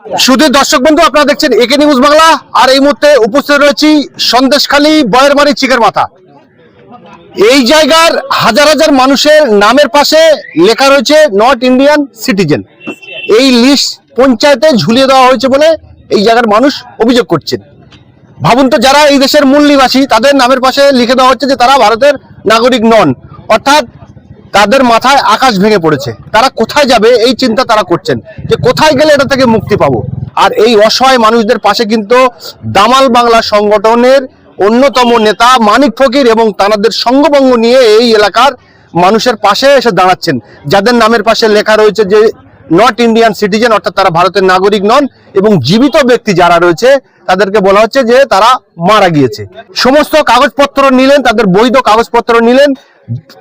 সুধীর দর্শক বন্ধু, আপনারা দেখছেন একে নিউজ বাংলা, আর এই মুহূর্তে উপস্থিত রয়েছি সন্দেশখালী বয়েরমারি চিকের মাথা। এই জায়গার হাজার হাজার মানুষের নামের পাশে লেখা রয়েছে নর্থ ইন্ডিয়ান সিটিজেন। এই লিস্ট পঞ্চায়েতে ঝুলিয়ে দেওয়া হয়েছে বলে এই জায়গার মানুষ অভিযোগ করছেন। ভাবুন তো, যারা এই দেশের মূল নিবাসী, তাদের নামের পাশে লিখে দেওয়া হচ্ছে যে তারা ভারতের নাগরিক নন। অর্থাৎ তাদের মাথায় আকাশ ভেঙে পড়েছে। তারা কোথায় যাবে এই চিন্তা তারা করছেন যে কোথায় গেলে এটা থেকে মুক্তি পাবো। আর এই অসহায় মানুষদের পাশে কিন্তু দামাল বাংলা সংগঠনের অন্যতম নেতা মানিক ফকির এবং তাদের সঙ্গভঙ্গ নিয়ে এই এলাকার মানুষের পাশে এসে দাঁড়াচ্ছেন। যাদের নামের পাশে লেখা রয়েছে যে নট ইন্ডিয়ান সিটিজেন, অর্থাৎ তারা ভারতের নাগরিক নন এবং জীবিত ব্যক্তি যারা রয়েছে, তাদেরকে বলা হচ্ছে যে তারা মারা গিয়েছে। সমস্ত কাগজপত্র নিলেন, তাদের বৈধ কাগজপত্র নিলেন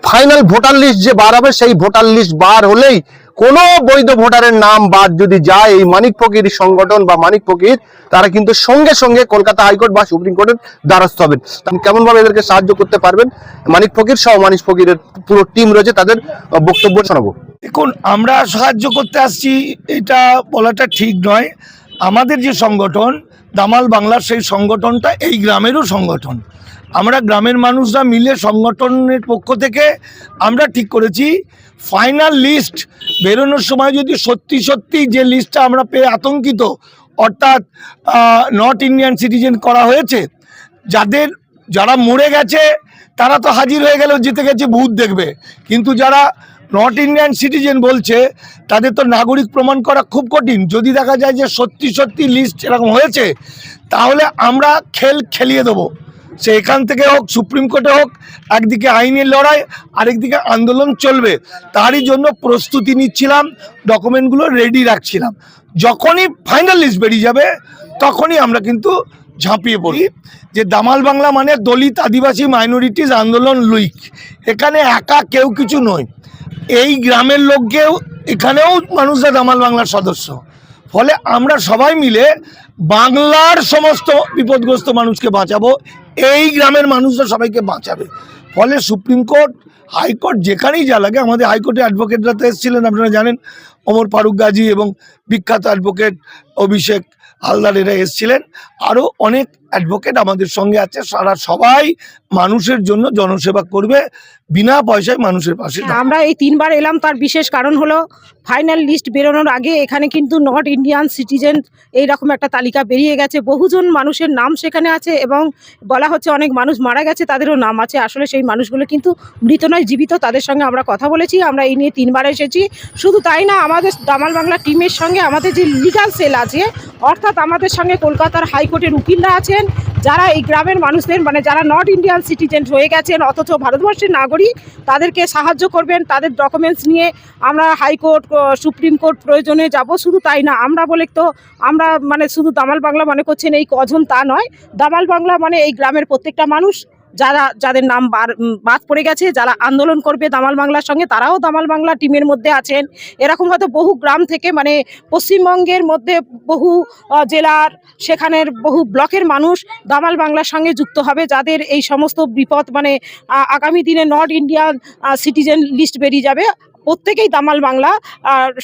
ফাইনাল ভোটার লিস্ট যে বার হবে, সেই ভোটার লিস্ট বার হলেই কোনো বৈধ ভোটারের নাম বাদ যদি যায়, এই মানিক ফকির সংগঠন বা মানিক ফকির, তারা কিন্তু সঙ্গে সঙ্গে কলকাতা হাইকোর্ট বা সুপ্রিম কোর্টের দ্বারস্থ হবেন। কেমন ভাবে এদেরকে সাহায্য করতে পারবেন? মানিক ফকির সহ মানিক ফকিরের পুরো টিম রয়েছে, তাদের বক্তব্য শোনাবো। দেখুন, আমরা সাহায্য করতে আসছি, এটা বলাটা ঠিক নয়। আমাদের যে সংগঠন দামাল বাংলার সেই সংগঠনটা এই গ্রামেরও সংগঠন। আমরা গ্রামের মানুষরা মিলে সংগঠনের পক্ষ থেকে আমরা ঠিক করেছি ফাইনাল লিস্ট বেরোনোর সময় যদি সত্যি সত্যি যে লিস্টটা আমরা পেয়ে আতঙ্কিত, অর্থাৎ নর্থ ইন্ডিয়ান সিটিজেন করা হয়েছে, যাদের, যারা মরে গেছে, তারা তো হাজির হয়ে গেলেও জিতে গেছে, ভূত দেখবে। কিন্তু যারা নর্থ ইন্ডিয়ান সিটিজেন বলছে, তাদের তো নাগরিক প্রমাণ করা খুব কঠিন। যদি দেখা যায় যে সত্যি সত্যি লিস্ট এরকম হয়েছে, তাহলে আমরা খেল খেলিয়ে দেবো। সে এখান থেকে হোক, সুপ্রিম কোর্টে হোক, একদিকে আইনের লড়াই, আরেকদিকে আন্দোলন চলবে। তারই জন্য প্রস্তুতি নিচ্ছিলাম, ডকুমেন্টগুলো রেডি রাখছিলাম। যখনই ফাইনাল লিস্ট বেরিয়ে যাবে, তখনই আমরা কিন্তু ঝাঁপিয়ে পড়ি যে দামাল বাংলা মানে দলিত আদিবাসী মাইনরিটিস আন্দোলন লুইক। এখানে একা কেউ কিছু নয়। এই গ্রামের লোককেও এখানেও মানুষরা দামাল বাংলার সদস্য। ফলে আমরা সবাই মিলে বাংলার সমস্ত বিপদগ্রস্ত মানুষকে বাঁচাবো, এই গ্রামের মানুষরা সবাইকে বাঁচাবে। ফলে সুপ্রিম কোর্ট, হাইকোর্ট যেখানেই যা লাগে, আমাদের হাইকোর্টে অ্যাডভোকেটরা তো এসেছিলেন, আপনারা জানেন, ওমর ফারুক গাজী এবং বিখ্যাত অ্যাডভোকেট অভিষেক হালদার এরা এসেছিলেন। আরও অনেক অ্যাডভোকেট আমাদের সঙ্গে আছে। সারা সবাই মানুষের জন্য জনসেবা করবে বিনা পয়সায় মানুষের পাশে দাঁড়াবে। আমরা এই তিনবার এলাম তার বিশেষ কারণ হলো ফাইনাল লিস্ট বেরোনোর আগে এখানে কিন্তু নট ইন্ডিয়ান সিটিজেন এইরকম একটা তালিকা বেরিয়ে গেছে। বহুজন মানুষের নাম সেখানে আছে এবং বলা হচ্ছে অনেক মানুষ মারা গেছে তাদেরও নাম আছে। আসলে সেই মানুষগুলো কিন্তু মৃত নয় জীবিত তাদের সঙ্গে আমরা কথা বলেছি আমরা এই নিয়ে তিনবার এসেছি। শুধু তাই না আমাদের দামাল বাংলা টিমের সঙ্গে আমাদের যে লিগাল সেল আছে অর্থাৎ আমাদের সঙ্গে কলকাতার হাইকোর্টের উকিলরা আছেন যারা এই গ্রামের মানুষদের মানে যারা নট ইন্ডিয়ান সিটিজেন হয়ে গেছেন, অথচ ভারতবর্ষের নাগরিক, তাদেরকে সাহায্য করবেন, তাদের ডকুমেন্টস নিয়ে আমরা হাইকোর্ট সুপ্রিম কোর্ট প্রয়োজনে যাব। শুধু তাই না, আমরা বলে তো, আমরা মানে শুধু দামাল বাংলা মনে করছেন এই কজন তা নয়। দামাল বাংলা মানে এই গ্রামের প্রত্যেকটা মানুষ। যারা, যাদের নাম বাদ পড়ে গেছে, যারা আন্দোলন করবে দামাল বাংলার সঙ্গে, তারাও দামাল বাংলা টিমের মধ্যে আছেন। এরকম হয়তো বহু গ্রাম থেকে মানে পশ্চিমবঙ্গের মধ্যে বহু জেলার, সেখানের বহু ব্লকের মানুষ দামাল বাংলার সঙ্গে যুক্ত হবে, যাদের এই সমস্ত বিপদ মানে আগামী দিনে নর্থ ইন্ডিয়ান সিটিজেন লিস্ট বেরিয়ে যাবে। প্রত্যেকেই দামাল বাংলা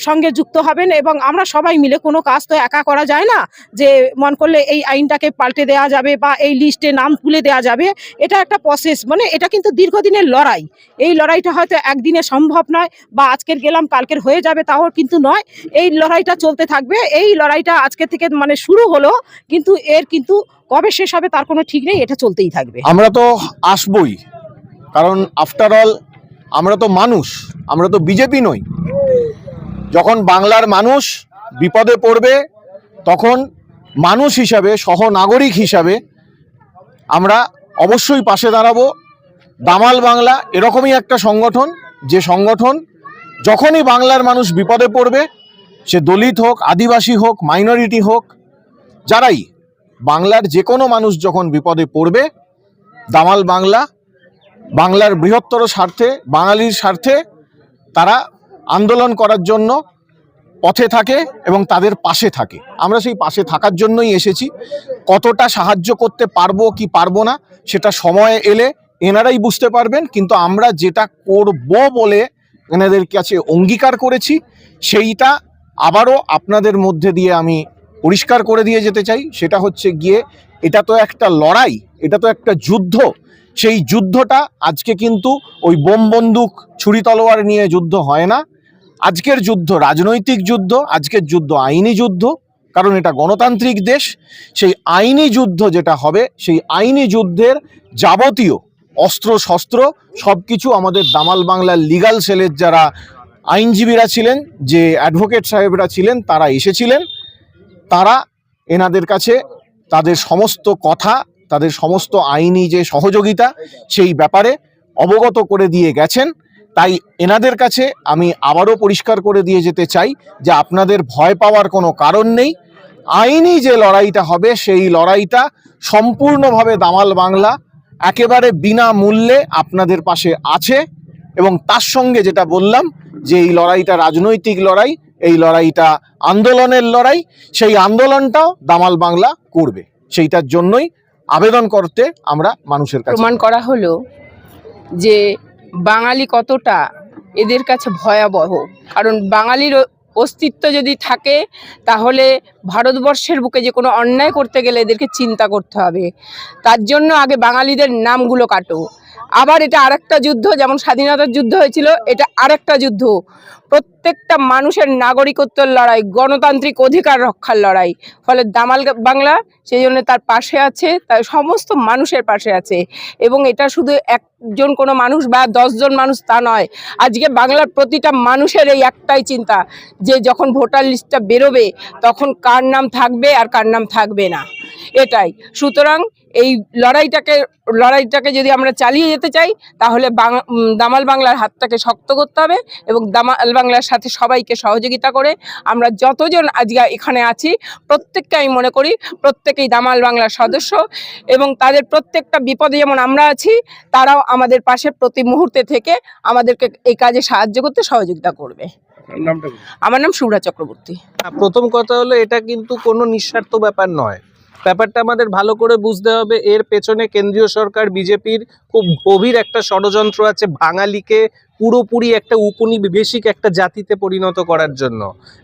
সঙ্গে যুক্ত হবেন এবং আমরা সবাই মিলে কোনো কাজ তো একা করা যায় না যে মন করলে এই আইনটাকে পাল্টে দেওয়া যাবে বা এই লিস্টে নাম তুলে দেওয়া যাবে। এটা একটা প্রসেস মানে এটা কিন্তু দীর্ঘদিনের লড়াই। এই লড়াইটা হয়তো একদিনে সম্ভব নয় বা আজকের গেলাম, কালকের হয়ে যাবে তাও কিন্তু নয়। এই লড়াইটা চলতে থাকবে। এই লড়াইটা আজকে থেকে মানে শুরু হলো, কিন্তু এর কিন্তু কবে শেষ হবে তার কোনো ঠিক নেই, এটা চলতেই থাকবে। আমরা তো আসবই। কারণ আফটার অল আমরা তো মানুষ, আমরা তো বিজেপি নই। যখন বাংলার মানুষ বিপদে পড়বে, তখন মানুষ হিসাবে, সহনাগরিক হিসাবে আমরা অবশ্যই পাশে দাঁড়াবো। দামাল বাংলা এরকমই একটা সংগঠন, যে সংগঠন যখনই বাংলার মানুষ বিপদে পড়বে, সে দলিত হোক, আদিবাসী হোক মাইনরিটি হোক, যারাই, বাংলার যে কোনো মানুষ যখন বিপদে পড়বে, দামাল বাংলা বাংলার বৃহত্তর স্বার্থে, বাঙালির স্বার্থে তারা আন্দোলন করার জন্য পথে থাকে এবং তাদের পাশে থাকে। আমরা সেই পাশে থাকার জন্যই এসেছি। কতটা সাহায্য করতে পারব কি পারব না, সেটা সময় এলে এনারাই বুঝতে পারবেন। কিন্তু আমরা যেটা করব বলে এনাদের কাছে অঙ্গীকার করেছি, সেইটা আবারও আপনাদের মধ্যে দিয়ে আমি পরিষ্কার করে দিয়ে যেতে চাই। সেটা হচ্ছে গিয়ে, এটা তো একটা লড়াই, এটা তো একটা যুদ্ধ। সেই যুদ্ধটা আজকে কিন্তু ওই বোম বন্দুক, ছুরি তলোয়ার নিয়ে যুদ্ধ হয় না। আজকের যুদ্ধ রাজনৈতিক যুদ্ধ, আজকের যুদ্ধ আইনি যুদ্ধ, কারণ এটা গণতান্ত্রিক দেশ। সেই আইনি যুদ্ধ যেটা হবে, সেই আইনি যুদ্ধের যাবতীয় অস্ত্র শস্ত্র সব কিছু আমাদের দামাল বাংলার লিগাল সেলের যারা আইনজীবীরা ছিলেন, যে অ্যাডভোকেট সাহেবরা ছিলেন, তারা এসেছিলেন। তারা এনাদের কাছে তাদের সমস্ত কথা তাদের সমস্ত আইনি যে সহযোগিতা সেই ব্যাপারে অবগত করে দিয়ে গেছেন। তাই এনাদের কাছে আমি আবারও পরিষ্কার করে দিয়ে যেতে চাই যে আপনাদের ভয় পাওয়ার কোনো কারণ নেই। আইনি যে লড়াইটা হবে সেই লড়াইটা সম্পূর্ণভাবে দামাল বাংলা, একেবারে বিনামূল্যে আপনাদের পাশে আছে এবং তার সঙ্গে যেটা বললাম যে এই লড়াইটা রাজনৈতিক লড়াই, এই লড়াইটা আন্দোলনের লড়াই, সেই আন্দোলনটাও দামাল বাংলা করবে। সেইটার জন্যই আবেদন করতে আমরা মানুষের কাছে প্রমাণ করা হলো যে বাঙালি কতটা এদের কাছে ভয়াবহ। কারণ বাঙালির অস্তিত্ব যদি থাকে, তাহলে ভারতবর্ষের বুকে যে কোনো অন্যায় করতে গেলে এদেরকে চিন্তা করতে হবে। তার জন্য আগে বাঙালিদের নামগুলো কাটো। আবার এটা আরেকটা যুদ্ধ, যেমন স্বাধীনতার যুদ্ধ হয়েছিল, এটা আরেকটা যুদ্ধ। প্রত্যেকটা মানুষের নাগরিকত্বের লড়াই, গণতান্ত্রিক অধিকার রক্ষার লড়াই। ফলে দামাল বাংলা সেই জন্য তার পাশে আছে, তার সমস্ত মানুষের পাশে আছে। এবং এটা শুধু একজন কোনো মানুষ বা দশজন মানুষ তা নয়, আজকে বাংলার প্রতিটা মানুষের এই একটাই চিন্তা, যে যখন ভোটার লিস্টটা বেরোবে, তখন কার নাম থাকবে আর কার নাম থাকবে না। এটাই। সুতরাং এই লড়াইটাকে লড়াইটাকে যদি আমরা চালিয়ে যেতে চাই, তাহলে দামাল বাংলার হাতটাকে শক্ত করতে হবে এবং দামাল বাংলার সাথে সবাইকে সহযোগিতা করে আমরা যতজন আজকে এখানে আছি প্রত্যেককে আমি মনে করি প্রত্যেকেই দামাল বাংলার সদস্য এবং তাদের প্রত্যেকটা বিপদে যেমন আমরা আছি তারাও আমাদের পাশে প্রতি মুহূর্তে থেকে আমাদেরকে এই কাজে সাহায্য করতে সহযোগিতা করবে। আমার নাম সুব্রা চক্রবর্তী। প্রথম কথা হলো এটা কিন্তু কোনো নিঃস্বার্থ ব্যাপার নয়। ব্যাপারটা আমাদের ভালো করে বুঝতে হবে এর পেছনে কেন্দ্রীয় সরকার বিজেপির খুব গভীর একটা ষড়যন্ত্র আছে বাঙালিকে পুরোপুরি একটা উপনিবেশিক একটা জাতিতে পরিণত করার জন্য।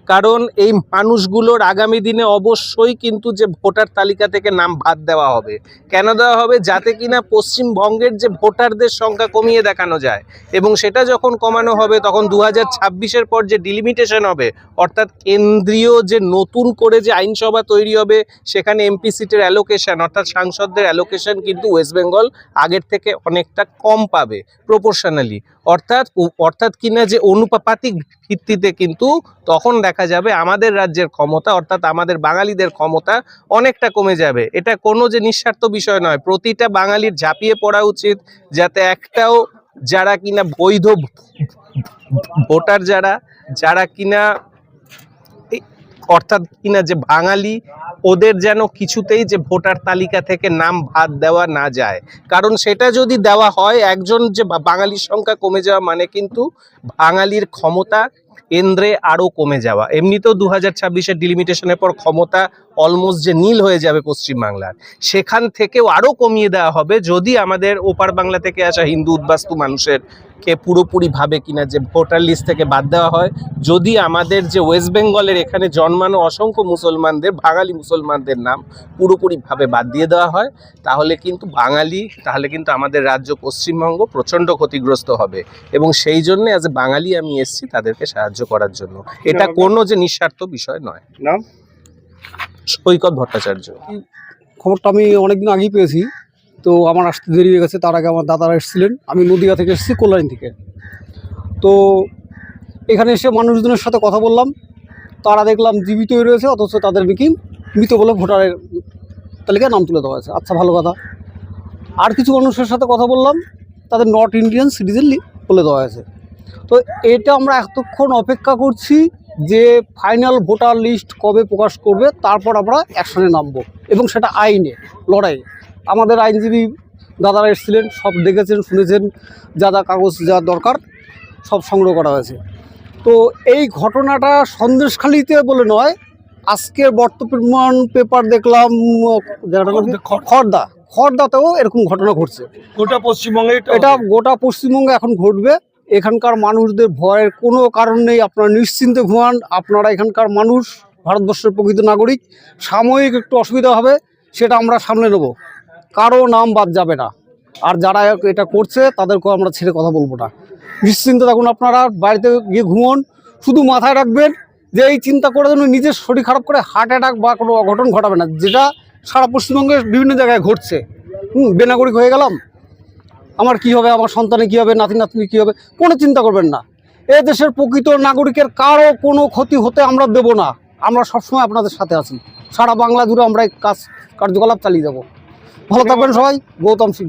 কারণ এই মানুষগুলোর আগামী দিনে অবশ্যই কিন্তু যে ভোটার তালিকা থেকে নাম বাদ দেওয়া হবে। কেন দেওয়া হবে? যাতে কিনা পশ্চিমবঙ্গের যে ভোটারদের সংখ্যা কমিয়ে দেখানো যায় এবং সেটা যখন কমানো হবে, তখন দু হাজার পর যে ডিলিমিটেশন হবে, অর্থাৎ কেন্দ্রীয় যে নতুন করে যে আইনসভা তৈরি হবে, সেখানে এমপি সিটের অ্যালোকেশন অর্থাৎ সাংসদদের অ্যালোকেশন কিন্তু ওয়েস্ট বেঙ্গল আগের থেকে অনেকটা কম পাবে প্রপোর্শনালি অর্থাৎ উ- অর্থাৎ কিনা যে অনুপাতিক ভিত্তিতে কিন্তু তখন দেখা যাবে আমাদের রাজ্যের ক্ষমতা অর্থাৎ আমাদের বাঙালিদের ক্ষমতা অনেকটা কমে যাবে। এটা কোনো যে নিঃস্বার্থ বিষয় নয়। প্রতিটা বাঙালির ঝাঁপিয়ে পড়া উচিত যাতে একটাও যারা কিনা বৈধ ভোটার যারা যারা কিনা অর্থাৎ কিনা যে বাঙালি, ওদের যেন কিছুতেই যে ভোটার তালিকা থেকে নাম বাদ দেওয়া না যায়। কারণ সেটা যদি দেওয়া হয়, একজন যে বাঙালির সংখ্যা কমে যাওয়া মানে কিন্তু বাঙালির ক্ষমতা কেন্দ্রে আরও কমে যাওয়া। এমনিতেও দু হাজার ছাব্বিশের ডিলিমিটেশনের পর ক্ষমতা অলমোস্ট যে নীল হয়ে যাবে পশ্চিমবাংলার, সেখান থেকেও আরও কমিয়ে দেওয়া হবে। যদি আমাদের ওপার বাংলা থেকে আসা হিন্দু উদ্বাস্তু মানুষের কে পুরোপুরিভাবে কিনা যে ভোটার লিস্ট থেকে বাদ দেওয়া হয় যদি আমাদের যে ওয়েস্ট বেঙ্গলের এখানে জন্মানো অসংখ্য মুসলমানদের বাঙালি মুসলমানদের নাম পুরোপুরিভাবে বাদ দিয়ে দেওয়া হয় তাহলে কিন্তু বাঙালি তাহলে কিন্তু আমাদের রাজ্য পশ্চিমবঙ্গ প্রচণ্ড ক্ষতিগ্রস্ত হবে। এবং সেই জন্য অ্যাজ এ বাঙালি আমি এসেছি তাদেরকে সাহায্য করার জন্য। এটা কোনো যে নিঃস্বার্থ বিষয় নয়। নাম? সৈকত ভট্টাচার্য। খবরটা আমি অনেকদিন আগেই পেয়েছি। তো আমার আসতে দেরি হয়ে গেছে, তার আগে আমার দাদারা এসেছিলেন। আমি নদীয়া থেকে এসেছি, কল্যাণী থেকে। তো এখানে এসে মানুষজনের সাথে কথা বললাম। তারা দেখলাম জীবিতই রয়েছে, অথচ তাদের নাকি মৃত বলে ভোটারের তালিকায় নাম তুলে দেওয়া হয়েছে। আচ্ছা ভালো কথা। আর কিছু মানুষের সাথে কথা বললাম, তাদের নর্থ ইন্ডিয়ান সিটিজেন বলে দেওয়া হয়েছে। তো এটা আমরা এতক্ষণ অপেক্ষা করছি যে ফাইনাল ভোটার লিস্ট কবে প্রকাশ করবে, তারপর আমরা অ্যাকশনে নামবো এবং সেটা আইনে লড়াই আমাদের আইনজীবী দাদারা এসেছিলেন সব দেখেছেন শুনেছেন যা যা কাগজ যা দরকার সব সংগ্রহ করা হয়েছে। তো এই ঘটনাটা সন্দেশখালিতে বলে নয় আজকের বর্তমান পেপার দেখলাম? খড়দা খড়দাতেও এরকম ঘটনা ঘটছে। গোটা পশ্চিমবঙ্গে এটা গোটা পশ্চিমবঙ্গে এখন ঘটবে। এখানকার মানুষদের ভয়ের কোনো কারণ নেই আপনারা নিশ্চিন্তে ঘুমান। আপনারা এখানকার মানুষ ভারতবর্ষের প্রকৃত নাগরিক। সাময়িক একটু অসুবিধা হবে সেটা আমরা সামলে নেব। কারও নাম বাদ যাবে না। আর যারা এটা করছে, তাদেরকেও আমরা ছেড়ে কথা বলব না। নিশ্চিন্তে থাকুন আপনারা, বাড়িতে গিয়ে ঘুমন, শুধু মাথায় রাখবেন যে এই চিন্তা করে যেন নিজের শরীর খারাপ করে হার্ট অ্যাটাক বা কোনো অঘটন ঘটাবে না, যেটা সারা পশ্চিমবঙ্গের বিভিন্ন জায়গায় ঘটছে। হুম, বেনাগরিক হয়ে গেলাম। আমার কি হবে, আমার সন্তানে কি হবে, নাতি নাতনি কি হবে, কোনো চিন্তা করবেন না। এ দেশের প্রকৃত নাগরিকের কারও কোনো ক্ষতি হতে আমরা দেব না। আমরা সবসময় আপনাদের সাথে আছি। সারা বাংলা জুড়ে আমরা এই কাজ, কার্যকলাপ চালিয়ে যাব। ভালো থাকবেন সবাই গৌতম সিং।